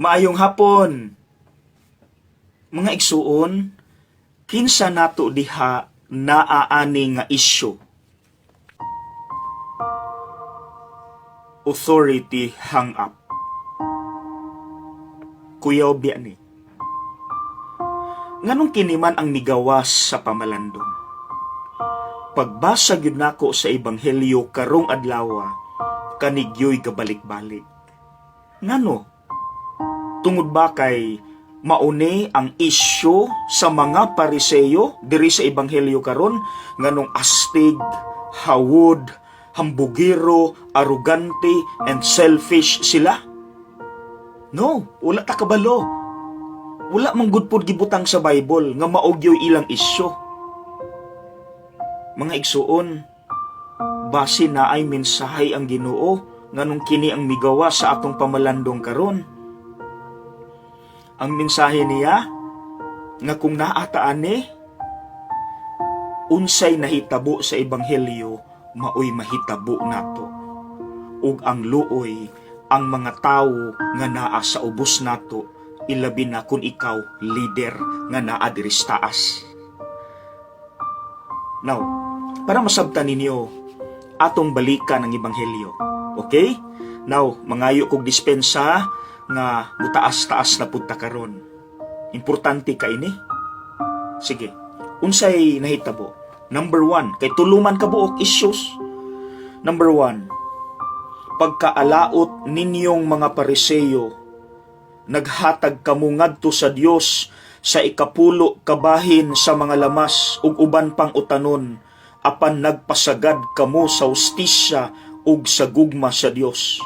Maayong hapon. Mga igsuon, kinsa nato diha naaani nga isyu. Authority hang up. Kuya Obya ni. Nganong kiniman ang migawas sa pamalandong? Pagbasa gyud nako sa ebanghelyo karong adlaw, kanigyoy kabalik-balik. Ngano? Tungod ba kay mauni ang isyu sa mga pariseyo diri sa ebanghelyo karon nganong astig, hawod, hambugiro, arugante, and selfish sila? No, wala ta kabalo. Wala man gud pod gibutang sa Bible nga maugyoy ilang isyu. Mga igsuon, base na ay mensahe ang Ginoo nganong kini ang migawa sa atong pamalandong karon. Ang mensahe niya nga kung naataan ni unsay nahitabo sa ebanghelyo maoy mahitabo nato. Ug ang luoy ang mga tawo nga naa sa ubos nato ilabi na kung ikaw leader nga naa diri taas. Now, para masabtan ninyo atong balikan ang ebanghelyo. Okay? Now, mangayo kog dispensa nga mutaas-taas na punta karon. Importante ka ini. Sige. Unsay nahitabo? Number one, kay tuluman ka buok issues. Number one, pagkaalaot ninyong mga pariseyo, naghatag kamo ngadto sa Dios sa ikapulo kabahin sa mga lamas ug uban pang utanon apan nagpasagad kamo sa ustisya ug sa gugma sa Dios.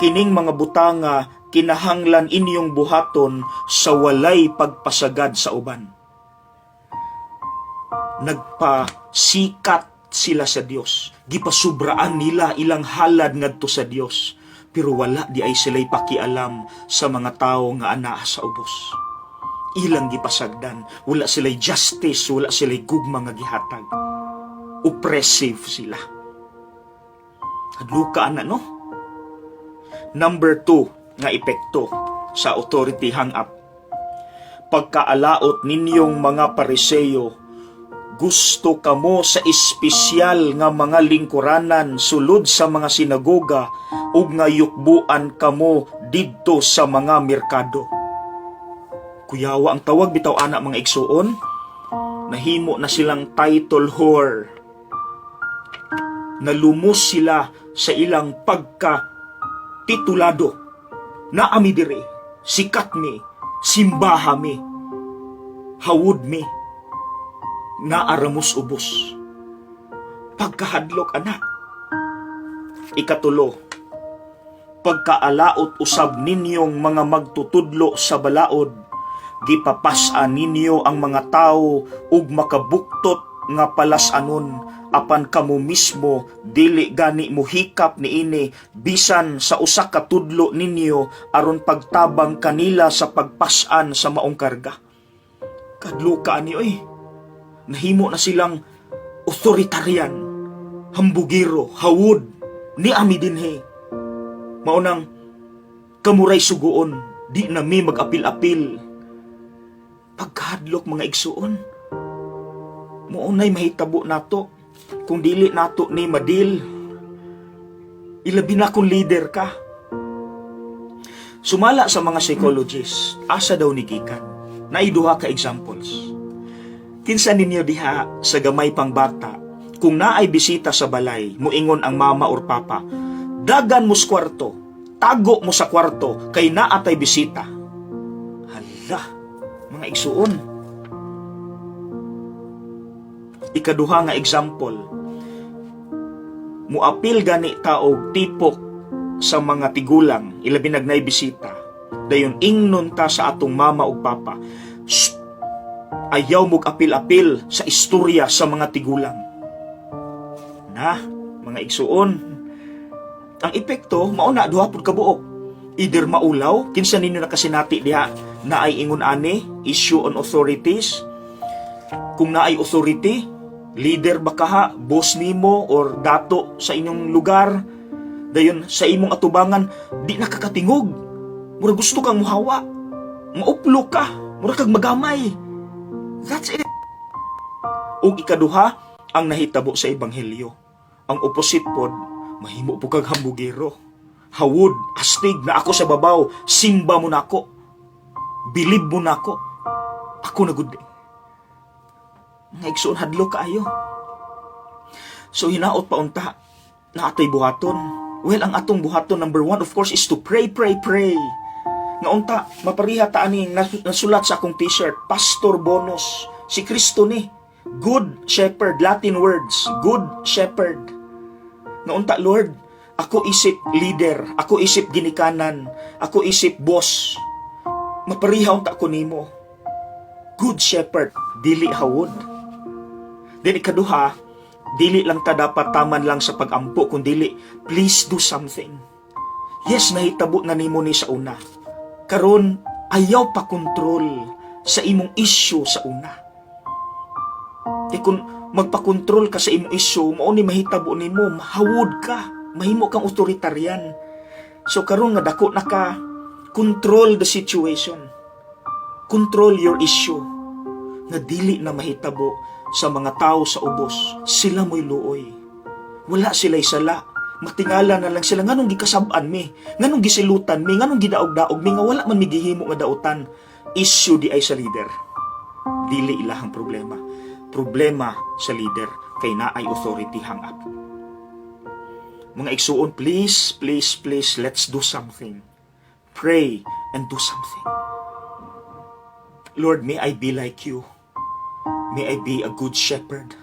Kining mga butanga kinahanglan inyong buhaton sa walay pagpasagad sa uban. Nagpasikat sila sa Dios. Gipasubraan nila ilang halad ngadto sa Dios. Pero wala di ay sila'y pakialam sa mga tao nga anaa sa ubos. Ilang gipasagdan, wala sila'y justice, wala sila'y gugma nga gihatag. Oppressive sila. Hadluka na no? Number two nga epekto sa authority hang up. Pagkaalaot ninyong mga pariseyo, gusto kamo sa espesyal nga mga lingkuranan sulod sa mga sinagoga ug nga yukbuan kamo didto sa mga merkado. Kuyawa ang tawag bitaw ana mga igsuon, nahimo na silang title whore. Nalumos sila sa ilang pagka titulado na ami dire, sikat mi, simbaha mi, hawud mi, na aramos ubos. Pagkahadlok anak. Ikatulo, pagkaalaot usab ninyong mga magtutudlo sa balaod, gipapasa ninyo ang mga tao ug makabuktot nga palasanon apan kamo mismo dili gani mo hikap niini bisan sa usa ka tudlo ninyo aron pagtabang kanila sa pagpasan sa maong karga. Kadluka ni oy nahimo na silang authoritarian, hambugiro, hawod, ni ami dinhi. Maunang kamuray suguon, di na mi mag-apil-apil. Pagkahadlok mga igsuon, muunay mahitabo nato kung dili nato ni madil. Ilabi na kung leader ka. Sumala sa mga psychologists, asa daw ni gikan. Naiduha ka examples. Kinsa ninyo diha sa gamay pang bata, kung naay bisita sa balay, muingon ang mama or papa, dagan mo sa kwarto, tago mo sa kwarto, kay naatay bisita. Hala, mga igsuon. Ikaduha nga example, muapil gani taog tipok sa mga tigulang, ilabi nagnay bisita, dayon ingnon ta sa atong mama ug papa, "Shh, ayaw mog apil-apil sa istorya sa mga tigulang. Na, mga igsuon, ang epekto mauna duha pud kabuok. Either maulaw, kinsa ninyo nakasinati diha na ay ingon ani, issue on authorities. Kung naay authority, leader ba kaha, boss nimo or dato sa inyong lugar, dayon sa imong atubangan di nakakatingog Mura gusto kang muhawa. Mauplo ka. Mura kag magamay. That's it. Ug ikaduha, ang nahitabo sa ebanghelyo. Ang opposite pod, mahimo po kag hambugero. Hawod, astig na ako sa babaw, simba mo na ako. Bilib mo na ako. Na gud. Nga igsoon hadlo kaayo. So hinaot pa unta na atay buhaton. Well, ang atong buhaton number one of course is to pray, pray, pray. Nga unta, mapariha ta ani nas- nasulat sa akong t-shirt, Pastor Bonus, si Kristo ni. Good Shepherd, Latin words, Good Shepherd. Nga unta, Lord, ako isip leader, ako isip ginikanan, ako isip boss. Mapariha unta ko nimo. Good Shepherd, dili hawod. Then ikaduha, dili lang ta dapat taman lang sa pagampo, kundi please do something. Yes, nahitabo na nimo ni sa una. Karon ayaw pa kontrol sa imong issue sa una. Kaya kung magpakontrol ka sa imong issue, mao ni mahitabo nimo, mahawod ka, mahimo kang authoritarian. So karon nga dako na ka, control the situation. Control your issue nga dili na mahitabo sa mga tao sa ubos. Sila mo'y luoy. Wala sila'y sala. Matingala na lang sila nganong gikasab-an mi, nganong gisilutan mi, nganong gidaog-daog mi nga wala man mi gihimo nga dautan. Issue di ay sa leader. Dili ilahang problema. Problema sa leader kay naay authority hang up. Mga igsuon, please, please, please, let's do something. Pray and do something. Lord, may I be like you. May I be a good shepherd.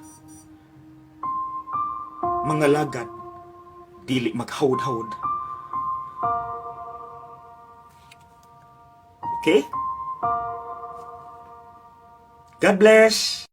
Mga lagad, dili maghawd-hawd. Okay? God bless!